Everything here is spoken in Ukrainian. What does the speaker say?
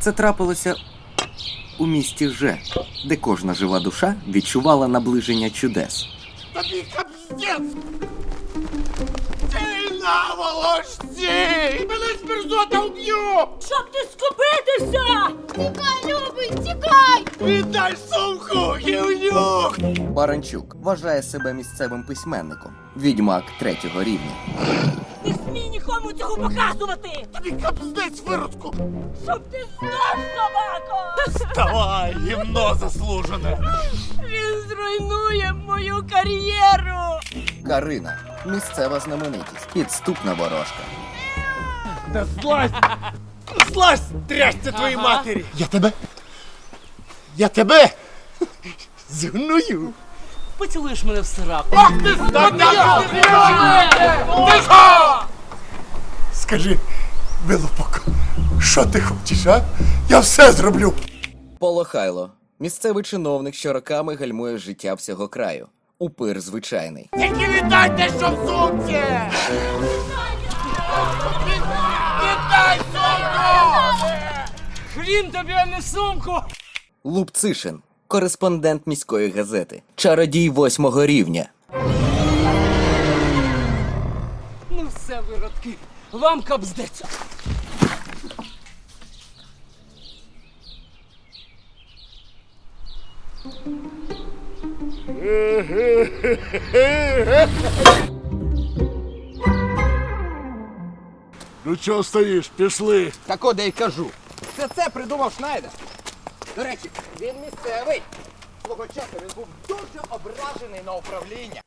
Це трапилося у місті Же, де кожна жива душа відчувала наближення чудес. Тобі капздець! Ти наволочці! Мене смерзота вб'ю! Щоб ти скупитися! Тікай, любий, тікай! Віддай сумку, гівнюк! Баранчук вважає себе місцевим письменником, відьмак третього рівня. Нікому цього показувати! Тобі капздець виродку! Щоб ти знав, собако! Давай, гімно заслужене! Він зруйнує мою кар'єру! Карина місцева знаменитість, підступна ворожка. Да злазь! Злазь, трясся твоїй матері! Я тебе... Я тебе... Згную! Поцілуєш мене в сраку. Ах ти здатна! Ти що? Скажи, вилупок, що ти хочеш, а? Я все зроблю. Полохайло місцевий чиновник, що роками гальмує життя всього краю. Упир звичайний. Тільки віддайте, що в сумці! Віддай сумку! Хрін тобі, а не сумку! Лупцишин, кореспондент міської газети, чародій восьмого рівня. Ну все, виродки, вам капздець. Ну чого стоїш? Пішли. Так от я й кажу. Все це придумав Шнайдер. До речі, він місцевий. Свого часу він був дуже ображений на управління.